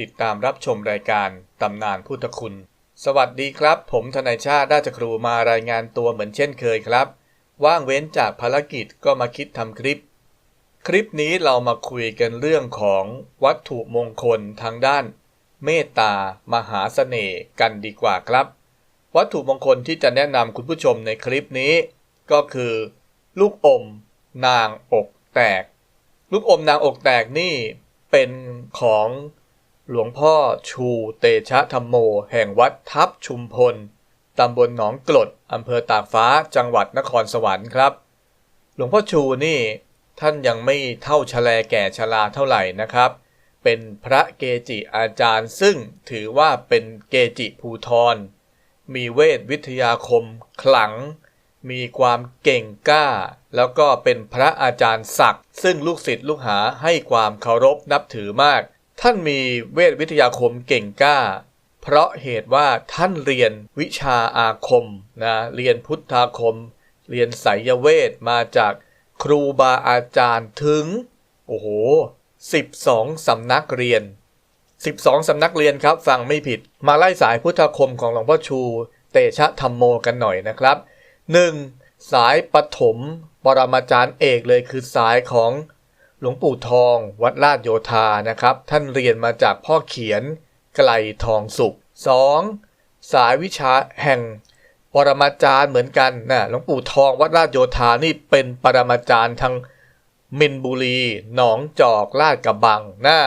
ติดตามรับชมรายการตำนานพุทธคุณ สวัสดีครับ ผมทนายชาติราชครูมารายงานตัวเหมือนเช่นเคยครับ ว่างเว้นจากภารกิจก็มาคิดทำคลิป คลิปนี้เรามาคุยกันเรื่องของวัตถุมงคลทางด้าน เมตตามหาเสน่ห์กันดีกว่าครับ วัตถุมงคลที่จะแนะนำคุณผู้ชมในคลิปนี้ ก็คือ ลูกอม นางอกแตก ลูกอมนางอกแตกนี่เป็นของ หลวงพ่อชูเตชะธรรมโม แห่งวัดทับชุมพล ตำบลหนองกรดอำเภอตากฟ้า จังหวัดนครสวรรค์ครับ หลวงพ่อชูนี่ท่านยังไม่เท่าชะแลแก่ชราเท่าไหร่นะครับ เป็นพระเกจิอาจารย์ซึ่งถือว่าเป็นเกจิภูทร มีเวทวิทยาคมขลัง มีความเก่งกล้า แล้วก็เป็นพระอาจารย์ศักดิ์ซึ่งลูกศิษย์ลูกหาให้ความเคารพนับถือมาก ท่านมีเวทวิทยาคมเก่งกล้า เพราะเหตุว่าท่านเรียนวิชาอาคมนะเรียนพุทธาคม เรียนไสยเวทมาจากครูบาอาจารย์ถึง โอ้โห12 สำนักเรียน 12 สำนักเรียนครับฟังไม่ผิด มาไล่สายพุทธาคมของหลวงพ่อชู เตชะธรรมโมกันหน่อยนะครับ 1. สายปฐมปรมาจารย์เอกเลยคือสายของ หลวงปู่ทอง วัดลาดโยธานะครับ ท่านเรียนมาจากพ่อเขียน ไกลทองสุข 2. สายวิชาแห่งปรมาจารย์เหมือนกันนะหลวงปู่ทองวัดลาดโยธานี่เป็นปรมาจารย์ทางมินบุรี หนองจอกลาดกระบังนะ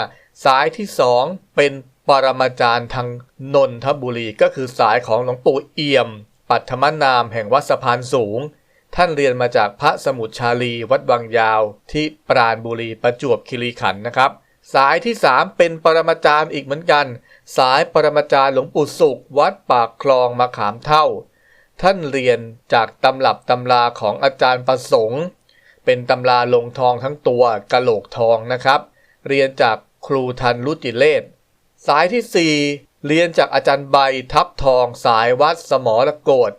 สายที่สองเป็นปรมาจารย์ทางนนทบุรี ก็คือสายของหลวงปู่เอี่ยม ปัทมนามแห่งวัดสะพานสูง ท่านเรียนมาจากพระสมุทรชาลีวัดวังยาว ที่ปราณบุรีประจวบคีรีขันธ์นะครับ สายที่ 3 เป็นปรมาจารย์อีกเหมือนกัน สายปรมาจารย์หลวงปู่สุข วัดปากคลองมะขามเท่า ท่านเรียนจากตำรับตำราของอาจารย์ประสงค์ เป็นตำราลงทองทั้งตัวกะโหลกทองนะครับ เรียนจากครูทันรุจิเลศสายที่ 4 เรียนจากอาจารย์ใบทับทองสายวัดสมรโกฏ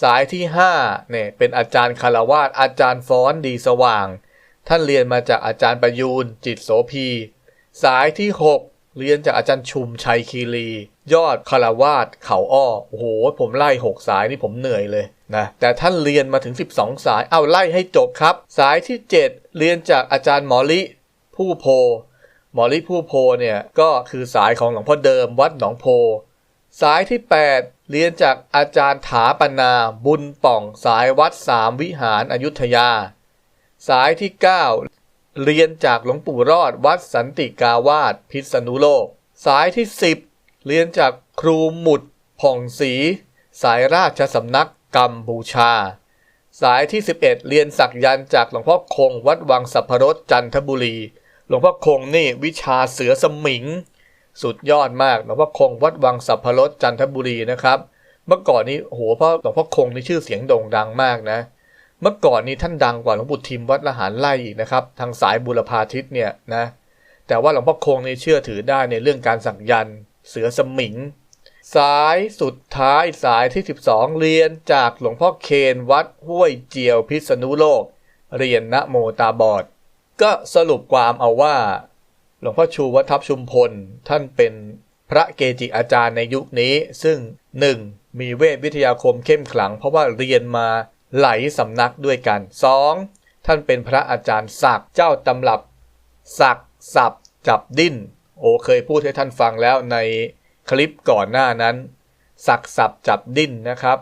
สายที่5เนี่ยเป็นอาจารย์คารวาสอาจารย์ฟ้อนดีสว่าง ท่านเรียนมาจากอาจารย์ประยูนจิตโสพี สายที่ 6 เรียนจากอาจารย์ชุมชัยคีรี ยอดคารวาสเขาอ้อโอ้โหผมไล่ 6 สายนี่ผมเหนื่อยเลยนะแต่ท่านเรียนมาถึง 12 สายเอาไล่ให้จบครับ สายที่ 7 เรียนจากอาจารย์หมอลิผู้โพ หมอลิผู้โพเนี่ยก็คือสายของหลวงพ่อเดิมวัดหนองโพ สายที่ 8เรียนจากอาจารย์ถาปนา บุญป่องสายวัดสามวิหารอายุธยา สายที่ 9 เรียนจากหลวงปู่รอดวัดสันติกาวาสพิษณุโลก สายที่ 10 เรียนจากครูหมุดผ่องศรีสายราชสำนักกัมพูชา สายที่ 11 เรียนสักยันจากหลวงพ่อคงวัดวังสัพพรสจันทบุรี หลวงพ่อคงนี่วิชาเสือสมิง สุดยอดมากหลวงพ่อคงวัดวังสัพพรสจันทบุรีนะครับ เมื่อก่อนนี้โหพ่อหลวงพ่อคงนี่ชื่อเสียงโด่งดังมากนะ เมื่อก่อนนี้ท่านดังกว่าหลวงปู่ทิมวัดละหารไล่อีกนะครับ ทางสายบุรพาทิตเนี่ยนะ แต่ว่าหลวงพ่อคงนี่เชื่อถือได้ในเรื่องการสักยันเสือสมิง สายสุดท้ายสายที่ 12 เรียนจากหลวงพ่อเคนวัดห้วยเจียวพิษณุโลก เรียนนะโมตาบอด ก็สรุปความเอาว่า หลวงพ่อชูวัดทับชุมพล ท่านเป็นพระเกจิอาจารย์ในยุคนี้ ซึ่ง 1. มีเวทวิทยาคมเข้มขลัง เพราะว่าเรียนมาหลายสำนักด้วยกัน 2. ท่านเป็นพระอาจารย์ศักเจ้าตำรับศักสับจับดิ้น โอเคยพูดให้ท่านฟังแล้วในคลิปก่อนหน้านั้นสักสับจับดิ้นนะครับ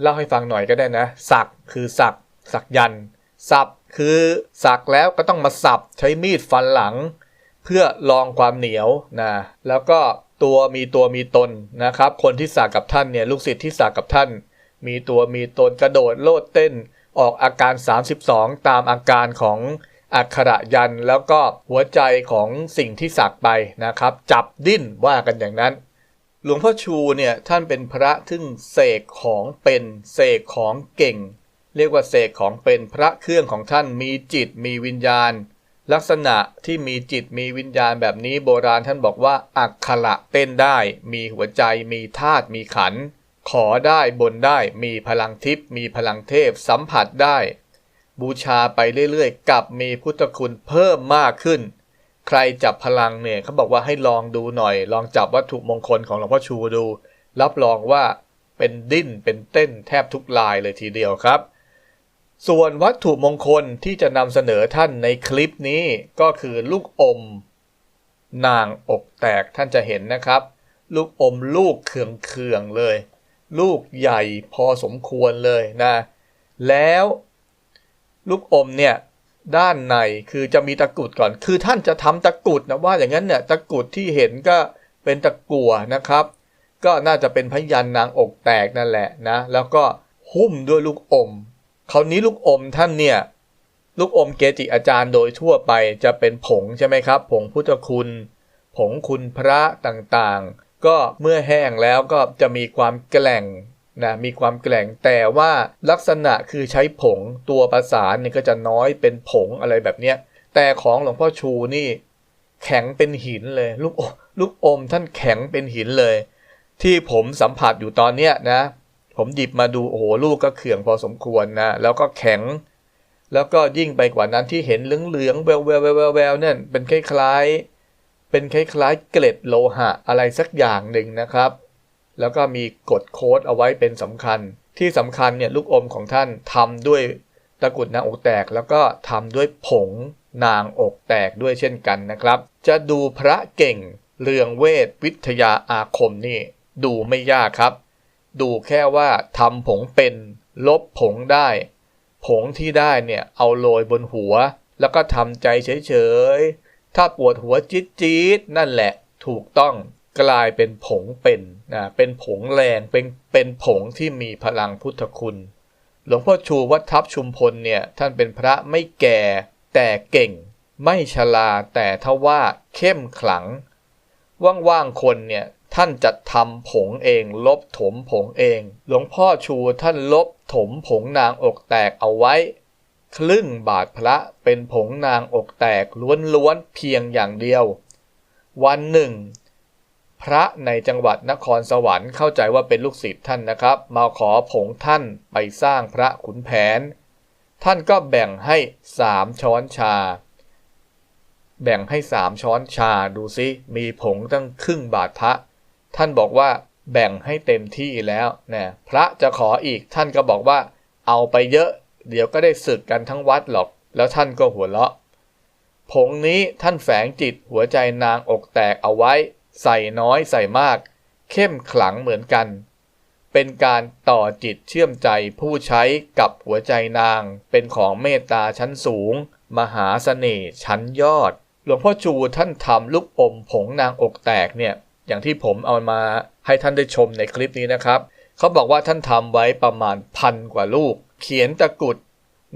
เล่าให้ฟังหน่อยก็ได้นะสักคือสักสักยันต์สับคือสักแล้วก็ต้องมาสับใช้มีดฟันหลัง พื่อลองความเหนียวนะแล้วก็ตัวมีตัวมีตนนะครับ คนที่สักกับท่านเนี่ยลูกศิษย์ที่สักกับท่าน มีตัวมีตนกระโดดโลดเต้นออกอาการ 32 ตามอาการของอักขระยันแล้วก็หัวใจของสิ่งที่สักไปนะครับ จับดิ้นว่ากันอย่างนั้น หลวงพ่อชูเนี่ยท่านเป็นพระทึ่งเสกของเป็นเสกของเก่ง เรียกว่าเสกของเป็นพระเครื่องของท่านมีจิตมีวิญญาณ ลักษณะที่มีจิตมีวิญญาณแบบนี้โบราณท่านบอกว่า อักขระเต้นได้ มีหัวใจ มีธาตุมีขัน ขอได้บนได้ มีพลังทิพย์มีพลังเทพสัมผัสได้ บูชาไปเรื่อยๆ กับมีพุทธคุณเพิ่มมากขึ้น ใครจับพลังเนี่ยเขาบอกว่าให้ลองดูหน่อย ลองจับวัตถุมงคลของหลวงพ่อชูดู รับรองว่าเป็นดิ้นเป็นเต้นแทบทุกลายเลยทีเดียวครับ ส่วนวัตถุมงคลที่จะนำเสนอท่านในคลิปนี้ก็คือลูกอม นางอกแตกท่านจะเห็นนะครับ ลูกอมลูกเคืองๆเลย ลูกใหญ่พอสมควรเลยนะ แล้วลูกอมเนี่ยด้านในคือจะมีตะกุดก่อน คือท่านจะทำตะกุดนะว่าอย่างนั้นเนี่ยตะกุดที่เห็นก็เป็นตะกั่วนะครับ ก็น่าจะเป็นพยันนางอกแตกนั่นแหละนะ แล้วก็หุ้มด้วยลูกอม คราวนี้ลูกอมท่านเนี่ยลูกอมเกจิอาจารย์โดยทั่วไปจะเป็นผงใช่ไหมครับ ผงพุทธคุณ ผงคุณพระต่างๆ ก็เมื่อแห้งแล้วก็จะมีความแกล่งนะมีความแกล่งแต่ว่าลักษณะคือใช้ผงตัวประสานเนี่ยก็จะน้อยเป็นผงอะไรแบบเนี้ยแต่ของหลวงพ่อชูนี่แข็งเป็นหินเลย ลูกอลูกอมท่านแข็งเป็นหินเลย ที่ผมสัมผัสอยู่ตอนเนี้ยนะ ผมหยิบมาดูโอ้โหลูกก็เขื่องพอสมควรนะแล้วก็แข็ง แล้วก็ยิ่งไปกว่านั้นที่เห็นเหลืองๆแววแววแววแววเนี่ยเป็นคล้ายๆเป็นคล้ายๆเกล็ดโลหะอะไรสักอย่างหนึ่งนะครับ แล้วก็มีกดโค้ดเอาไว้เป็นสำคัญ ที่สำคัญเนี่ยลูกอมของท่านทำด้วยตะกุดนางอกแตกแล้วก็ทำด้วยผงนางอกแตกด้วยเช่นกันนะครับ จะดูพระเก่งเรืองเวทวิทยาอาคมนี่ดูไม่ยากครับ ดูแค่ว่าทำผงเป็น ลบผงได้ ผงที่ได้เนี่ยเอาโรยบนหัว แล้วก็ทำใจเฉยๆ ถ้าปวดหัวจี๊ดๆ นั่นแหละถูกต้องกลายเป็นผงเป็นนะเป็นผงแรงเป็นเป็นผงที่มีพลังพุทธคุณ หลวงพ่อชูวัดทับชุมพลเนี่ยท่านเป็นพระไม่แก่แต่เก่ง ไม่ชราแต่ทว่าเข้มขลัง ว่างๆคนเนี่ย ท่านจัดทำผงเอง ลบถมผงเอง หลวงพ่อชูท่านลบถมผงนางอกแตกเอาไว้ ครึ่งบาทพระเป็นผงนางอกแตกล้วนๆเพียงอย่างเดียว วันหนึ่ง พระในจังหวัดนครสวรรค์เข้าใจว่าเป็นลูกศิษย์ท่านนะครับ มาขอผงท่านไปสร้างพระขุนแผน ท่านก็แบ่งให้สามช้อนชาแบ่งให้สามช้อนชาดูซิ มีผงตั้งครึ่งบาทพระ ท่านบอกว่าแบ่งให้เต็มที่แล้วนะพระจะขออีกท่านก็บอกว่าเอาไปเยอะ เดี๋ยวก็ได้ศึกกันทั้งวัดหรอก แล้วท่านก็หัวเราะ ผงนี้ท่านแฝงจิตหัวใจนางอกแตกเอาไว้ ใส่น้อยใส่มาก เข้มขลังเหมือนกัน เป็นการต่อจิตเชื่อมใจผู้ใช้กับหัวใจนาง เป็นของเมตตาชั้นสูง มหาเสน่ห์ชั้นยอด หลวงพ่อจูท่านทำลูกอมผงนางอกแตกเนี่ย อย่างที่ผมเอามาให้ท่านได้ชมในคลิปนี้นะครับ เขาบอกว่าท่านทำไว้ประมาณพันกว่าลูก เขียนตะกุด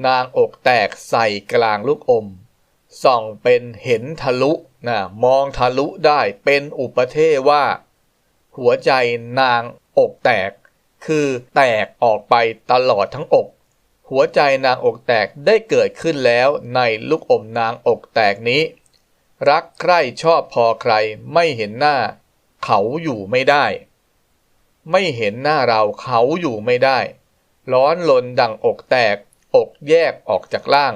นางอกแตกใส่กลางลูกอม ส่องเป็นเห็นทะลุนะมองทะลุได้เป็นอุปเทศว่า หัวใจนางอกแตก คือแตกออกไปตลอดทั้งอก หัวใจนางอกแตกได้เกิดขึ้นแล้วในลูกอมนางอกแตกนี้ รักใคร่ชอบพอใครไม่เห็นหน้า เขาอยู่ไม่ได้ ไม่เห็นหน้าเราเขาอยู่ไม่ได้ ร้อนลนดังอกแตก อกแยกออกจากล่าง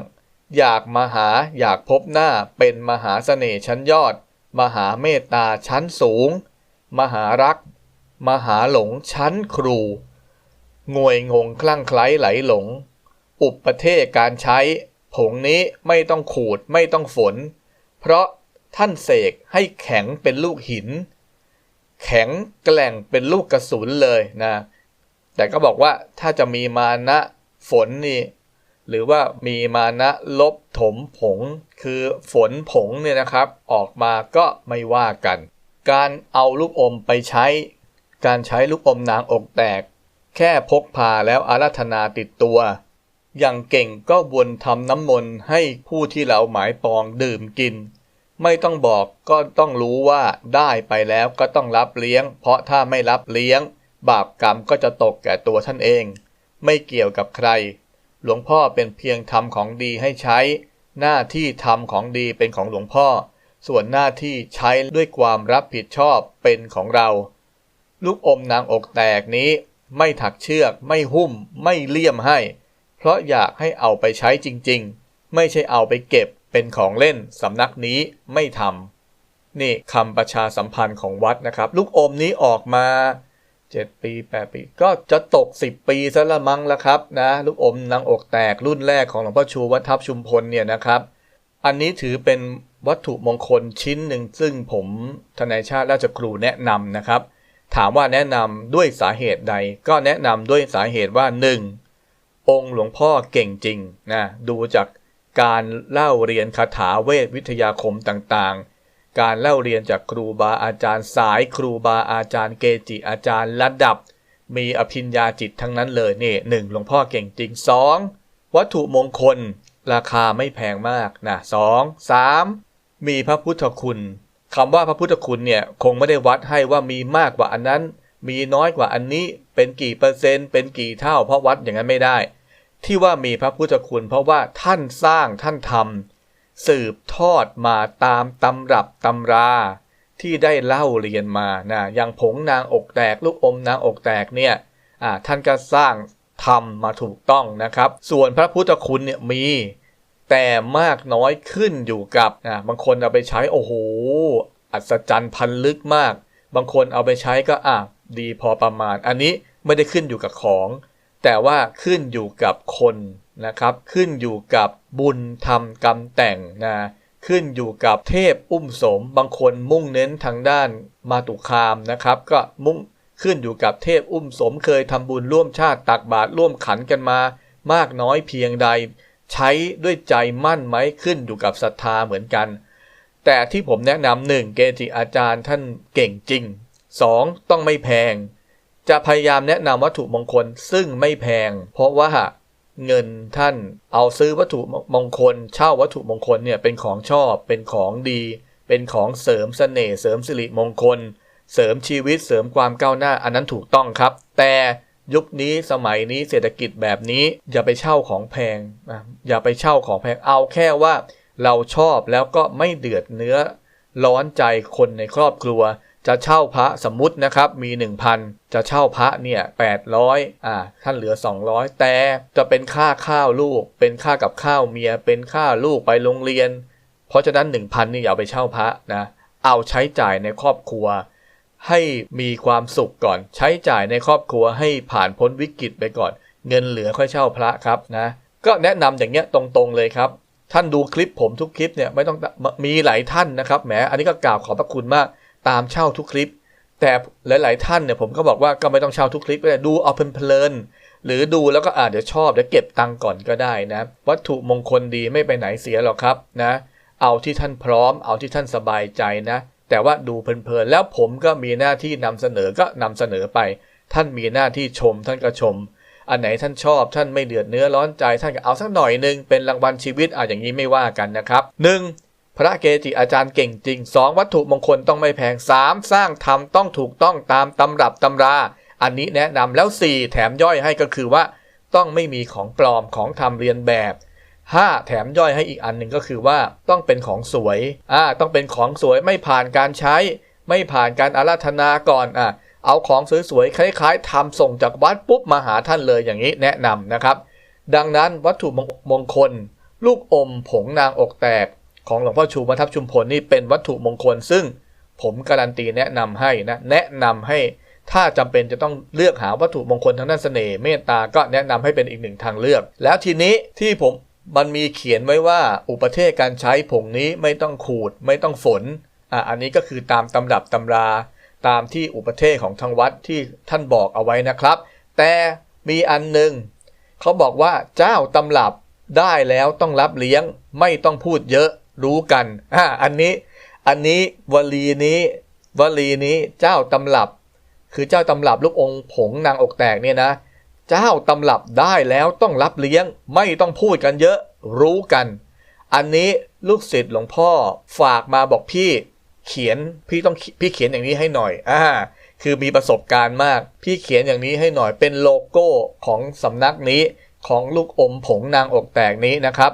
อยากมาหาอยากพบหน้าเป็นมหาเสน่ห์ชั้นยอด มหาเมตตาชั้นสูง มหารัก มหาหลงชั้นครูงวยงงคลั่งไคล้ไหลหลง อุปเทศการใช้ ผงนี้ไม่ต้องขูดไม่ต้องฝน เพราะท่านเสกให้แข็งเป็นลูกหิน แข็งแกร่งเป็นลูกกระสุนเลยนะ แต่ก็บอกว่าถ้าจะมีมานะฝนนี่ หรือว่ามีมานะลบถมผง คือฝนผงเนี่ยนะครับ ออกมาก็ไม่ว่ากัน การเอาลูกอมไปใช้ การใช้ลูกอมนางอกแตก แค่พกพาแล้วอารัธนาติดตัว อย่างเก่งก็วนทำน้ำมนต์ให้ผู้ที่เราหมายปองดื่มกิน ไม่ต้องบอกก็ต้องรู้ว่าได้ไปแล้วก็ต้องรับเลี้ยง เพราะถ้าไม่รับเลี้ยง บาปกรรมก็จะตกแก่ตัวท่านเอง ไม่เกี่ยวกับใคร หลวงพ่อเป็นเพียงทำของดีให้ใช้ หน้าที่ทำของดีเป็นของหลวงพ่อ ส่วนหน้าที่ใช้ด้วยความรับผิดชอบเป็นของเรา ลูกอมนางอกแตกนี้ ไม่ถักเชือก ไม่หุ้ม ไม่เลี่ยมให้ เพราะอยากให้เอาไปใช้จริง ๆ ไม่ใช่เอาไปเก็บ เป็นของเล่นสำนักนี้ไม่ทำนี่คำประชาสัมพันธ์ของวัดนะครับ ลูกอมนี้ออกมา 7 ปี 8 ปี ก็จะตก 10 ปีซะละมั้งแล้วครับนะลูกอมนางอกแตกรุ่นแรกของหลวงพ่อชูวัดทับชุมพลเนี่ยนะครับ อันนี้ถือเป็นวัตถุมงคลชิ้นหนึ่งซึ่งผมทนายชาติราชครูแนะนำนะครับ ถามว่าแนะนำด้วยสาเหตุใด ก็แนะนำด้วยสาเหตุว่า 1. องค์หลวงพ่อเก่งจริงนะดูจาก การเล่าเรียนคาถาเวทวิทยาคมต่างๆ การเล่าเรียนจากครูบาอาจารย์สายครูบาอาจารย์เกจิอาจารย์ระดับ มีอภิญญาจิตทั้งนั้นเลยนี่หนึ่งหลวงพ่อเก่งจริง 2. วัตถุมงคลราคาไม่แพงมากนะสองสามมีพระพุทธคุณคำว่าพระพุทธคุณเนี่ยคงไม่ได้วัดให้ว่ามีมากกว่าอันนั้น มีน้อยกว่าอันนี้เป็นกี่เปอร์เซ็นต์เป็นกี่เท่าเพราะวัดอย่างนั้นไม่ได้ ที่ว่ามีพระพุทธคุณ เพราะว่าท่านสร้างท่านทำสืบทอดมาตามตำรับตำราที่ได้เล่าเรียนมานะอย่างผงนางอกแตก ลูกอมนางอกแตกเนี่ยอ่าท่านก็สร้างทำมาถูกต้องนะครับ ส่วนพระพุทธคุณเนี่ยมีแต่มากน้อยขึ้นอยู่กับนะบางคนเอาไปใช้โอ้โหอัศจรรย์พันลึกมาก บางคนเอาไปใช้ก็อะดีพอประมาณ อันนี้ไม่ได้ขึ้นอยู่กับของ แต่ว่าขึ้นอยู่กับคนนะครับ ขึ้นอยู่กับบุญทำกรรมแต่งนะขึ้นอยู่กับเทพอุ้มสม บางคนมุ่งเน้นทางด้านมาตุคามนะครับ ก็มุ่งขึ้นอยู่กับเทพอุ้มสม เคยทำบุญร่วมชาติตักบาตรร่วมขันกันมา มากน้อยเพียงใด ใช้ด้วยใจมั่นไหมขึ้นอยู่กับศรัทธาเหมือนกัน แต่ที่ผมแนะนำหนึ่งเกจิอาจารย์ท่านเก่งจริง 2. ต้องไม่แพง จะพยายามแนะนำวัตถุมงคลซึ่งไม่แพง เพราะว่าเงินท่านเอาซื้อวัตถุมงคล เช่าวัตถุมงคลเนี่ยเป็นของชอบเป็นของดี เป็นของเสริมเสน่ห์เสริมสิริมงคล เสริมชีวิตเสริมความก้าวหน้าอันนั้นถูกต้องครับ แต่ยุคนี้สมัยนี้เศรษฐกิจแบบนี้อย่าไปเช่าของแพงนะอย่าไปเช่าของแพงเอาแค่ว่า เราชอบแล้วก็ไม่เดือดเนื้อ ร้อนใจคนในครอบครัว จะเช่าพระสมมุตินะครับมี 1,000 จะเช่าพระเนี่ย800อ่าท่านเหลือ 200 แต่จะเป็นค่าข้าวลูก เป็นค่ากับข้าวเมีย เป็นค่าลูกไปโรงเรียน เพราะฉะนั้น 1,000นี่อย่าเอาไปเช่าพระนะเอาใช้จ่ายในครอบครัว ให้มีความสุขก่อน ใช้จ่ายในครอบครัวให้ผ่านพ้นวิกฤตไปก่อน เงินเหลือค่อยเช่าพระครับนะก็แนะนำอย่างเงี้ยตรงๆเลยครับท่านดูคลิปผมทุกคลิปเนี่ยไม่ต้องมีหลายท่านนะครับแหมอันนี้ก็กล่าวขอบพระคุณมาก ตามเช่าทุกคลิป แต่หลาย ๆ ท่านเนี่ยผมก็บอกว่าก็ไม่ต้องเช่าทุกคลิปก็ได้ดูเอาเพลินๆหรือดูแล้วก็อ่าเดี๋ยวชอบเดี๋ยวเก็บตังค์ก่อนก็ได้นะวัตถุมงคลดีไม่ไปไหนเสียหรอกครับนะเอาที่ท่านพร้อม เอาที่ท่านสบายใจนะ แต่ว่าดูเพลินๆแล้วผมก็มีหน้าที่นำเสนอก็นำเสนอไป ท่านมีหน้าที่ชมท่านก็ชม อันไหนท่านชอบท่านไม่เดือดเนื้อร้อนใจท่านก็เอาสักหน่อยหนึ่งเป็นรางวัลชีวิตอะอย่างนี้ไม่ว่ากันนะครับ 1. พระเกจิอาจารย์เก่งจริง 2. วัตถุมงคลต้องไม่แพง 3. สร้างทำต้องถูกต้องตามตำรับตำรา อันนี้แนะนำแล้ว 4. แถมย่อยให้ก็คือว่า ต้องไม่มีของปลอมของทำเรียนแบบ 5. แถมย่อยให้อีกอันหนึ่งก็คือว่าต้องเป็นของสวยอ่าต้องเป็นของสวยไม่ผ่านการใช้ ไม่ผ่านการอาราธนาก่อนอะเอาของสวยๆคล้ายๆทำส่งจากวัดปุ๊บมาหาท่านเลยอย่างนี้แนะนำนะครับ ดังนั้นวัตถุมงคล ลูกอมผงนางอกแตก ของหลวงพ่อชูมาทับชุมพลนี่เป็นวัตถุมงคล ซึ่งผมการันตีแนะนำให้นะแนะนำให้ถ้าจำเป็นจะต้องเลือกหาวัตถุมงคลทางด้านเสน่ห์เมตตาก็แนะนำให้เป็นอีกหนึ่งทางเลือก แล้วทีนี้ที่ผมมันมีเขียนไว้ว่าอุปเทศการใช้ผงนี้ไม่ต้องขูดไม่ต้องฝนอะอันนี้ก็คือตามตำรับตำรา ตามที่อุปเทศของทางวัดที่ท่านบอกเอาไว้นะครับ แต่มีอันหนึ่งเขาบอกว่าเจ้าตำรับได้แล้วต้องรับเลี้ยงไม่ต้องพูดเยอะ รู้กันอ่าอันนี้อันนี้วลีนี้วลีนี้เจ้าตำรับ คือเจ้าตำรับลูกองค์ผงนางอกแตกเนี่ยนะเจ้าตำรับได้แล้วต้องรับเลี้ยงไม่ต้องพูดกันเยอะรู้กัน อันนี้ลูกศิษย์หลวงพ่อฝากมาบอกพี่เขียนพี่ต้องพี่เขียนอย่างนี้ให้หน่อยอ่าคือมีประสบการณ์มาก พี่เขียนอย่างนี้ให้หน่อยเป็นโลโก้ของสำนักนี้ของลูกอมผงนางอกแตกนี้นะครับ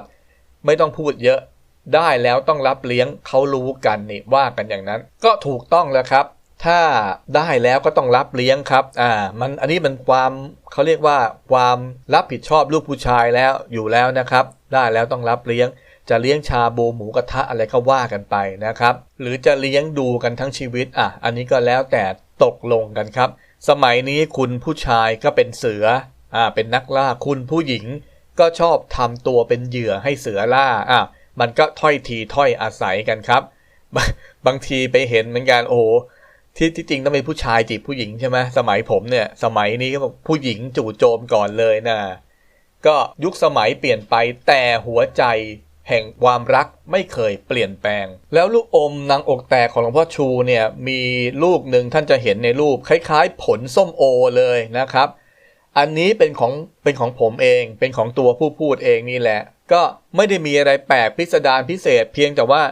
ไม่ต้องพูดเยอะ ได้แล้วต้องรับเลี้ยงเขารู้กันนี่ว่ากันอย่างนั้น ก็ถูกต้องแล้วครับ ถ้าได้แล้วก็ต้องรับเลี้ยงครับอ่ามันอันนี้มันความเขาเรียกว่า ความรับผิดชอบลูกผู้ชายแล้วอยู่แล้วนะครับ ได้แล้วต้องรับเลี้ยง จะเลี้ยงชาบูหมูกระทะอะไรก็ว่ากันไปนะครับ หรือจะเลี้ยงดูกันทั้งชีวิตอะอันนี้ก็แล้วแต่ตกลงกันครับ สมัยนี้คุณผู้ชายก็เป็นเสืออ่าเป็นนักล่าคุณผู้หญิงก็ชอบทำตัวเป็นเหยื่อให้เสือล่าอะ มันก็ถ้อยทีถ้อยอาศัยกันครับบางบางทีไปเห็นเหมือนกันโอ้ที่ที่จริงต้องเป็นผู้ชายจีบผู้หญิงใช่ไหมสมัยผมเนี่ย สมัยนี้ก็บอกผู้หญิงจู่โจมก่อนเลยนะก็ยุคสมัยเปลี่ยนไปแต่หัวใจแห่งความรักไม่เคยเปลี่ยนแปลง แล้วลูกอมนางอกแตกของหลวงพ่อชูเนี่ยมีลูกหนึ่งท่านจะเห็นในรูปคล้ายๆ ผลส้มโอเลยนะครับ อันนี้เป็นของเป็นของผมเองเป็นของตัวผู้พูดเองนี่แหละ ก็ไม่ได้มีอะไรแปลกพิสดารพิเศษ เพียงแต่ว่า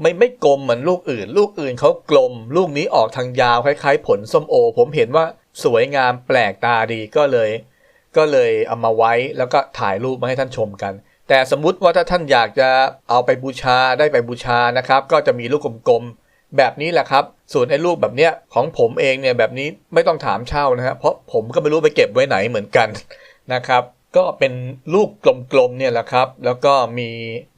ไม่ไม่กลมเหมือนลูกอื่น ลูกอื่นเขากลม ลูกนี้ออกทางยาวคล้ายๆ ผลส้มโอ ผมเห็นว่าสวยงามแปลกตาดีก็เลย ก็เลยเอามาไว้แล้วก็ถ่ายรูปมาให้ท่านชมกัน แต่สมมุติว่าถ้าท่านอยากจะเอาไปบูชาได้ไปบูชานะครับ ก็จะมีลูกกลมๆแบบนี้แหละครับ ส่วนไอ้ลูกแบบเนี้ยของผมเองเนี่ยแบบนี้ไม่ต้องถามเช่านะฮะเพราะผมก็ไม่รู้ไปเก็บไว้ไหนเหมือนกันนะครับ ก็เป็นลูกกลมๆเนี่ยแหละครับ แล้วก็มี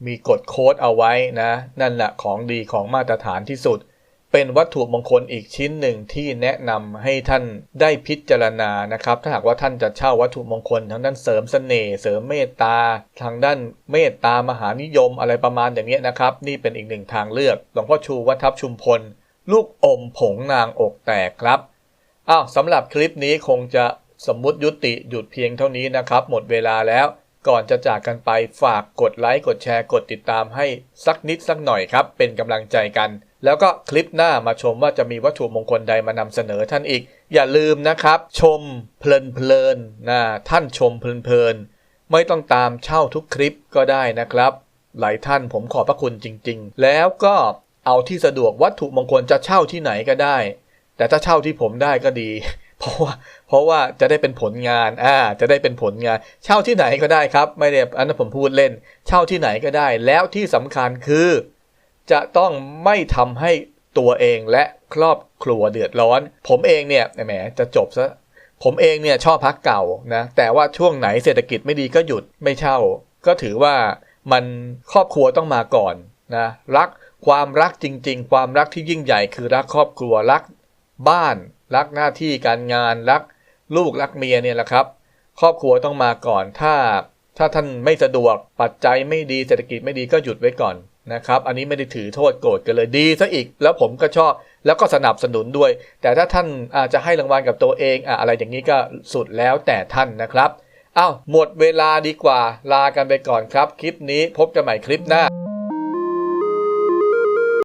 มีกดโค้ดเอาไว้นะ นั่นแหละของดีของมาตรฐานที่สุด เป็นวัตถุมงคลอีกชิ้นหนึ่งที่แนะนำให้ท่านได้พิจารณานะครับ ถ้าหากว่าท่านจะเช่าวัตถุมงคลทางด้านเสริมเสน่ห์เสริมเมตตา ทางด้านเมตตามหานิยมอะไรประมาณอย่างนี้นะครับ นี่เป็นอีกหนึ่งทางเลือกหลวงพ่อชูวัดทับชุมพล ลูกอมผงนางอกแตกครับอ้าวสำหรับคลิปนี้คงจะ สมมุติยุติหยุดเพียงเท่านี้นะครับ หมดเวลาแล้ว ก่อนจะจากกันไปฝากกดไลค์กดแชร์กดติดตามให้สักนิดสักหน่อยครับ เป็นกำลังใจกัน แล้วก็คลิปหน้ามาชมว่าจะมีวัตถุมงคลใดมานำเสนอท่านอีก อย่าลืมนะครับ ชมเพลินเพลินๆนะท่านชมเพลินเพลินๆไม่ต้องตามเช่าทุกคลิปก็ได้นะครับ หลายท่านผมขอบพระคุณจริง ๆ แล้วก็เอาที่สะดวกวัตถุมงคลจะเช่าที่ไหนก็ได้ แต่ถ้าเช่าที่ผมได้ก็ดี เพราะว่าเพราะว่าจะได้เป็นผลงานอ่าจะได้เป็นผลงาน เช่าที่ไหนก็ได้ครับ ไม่ได้อันนั้นผมพูดเล่น เช่าที่ไหนก็ได้ แล้วที่สำคัญคือ จะต้องไม่ทำให้ตัวเองและครอบครัวเดือดร้อน ผมเองเนี่ยแหมจะจบซะผมเองเนี่ยชอบพักเก่านะแต่ว่าช่วงไหนเศรษฐกิจไม่ดีก็หยุดไม่เช่า ก็ถือว่ามันครอบครัวต้องมาก่อนนะรักความรักจริง ๆ ความรักที่ยิ่งใหญ่คือรักครอบครัวรักบ้าน รักหน้าที่การงานรักลูกรักเมียเนี่ยแหละครับ ครอบครัวต้องมาก่อนถ้า ถ้าท่านไม่สะดวกปัจจัยไม่ดีเศรษฐกิจไม่ดีก็หยุดไว้ก่อนนะครับ อันนี้ไม่ได้ถือโทษโกรธกันเลยดีซะอีก แล้วผมก็ชอบแล้วก็สนับสนุนด้วย แต่ถ้าท่านอาจจะให้รางวัลกับตัวเองอะอะไรอย่างนี้ก็สุดแล้วแต่ท่านนะครับอ้าวหมดเวลาดีกว่าลากันไปก่อนครับ คลิปนี้พบกันใหม่คลิปหน้า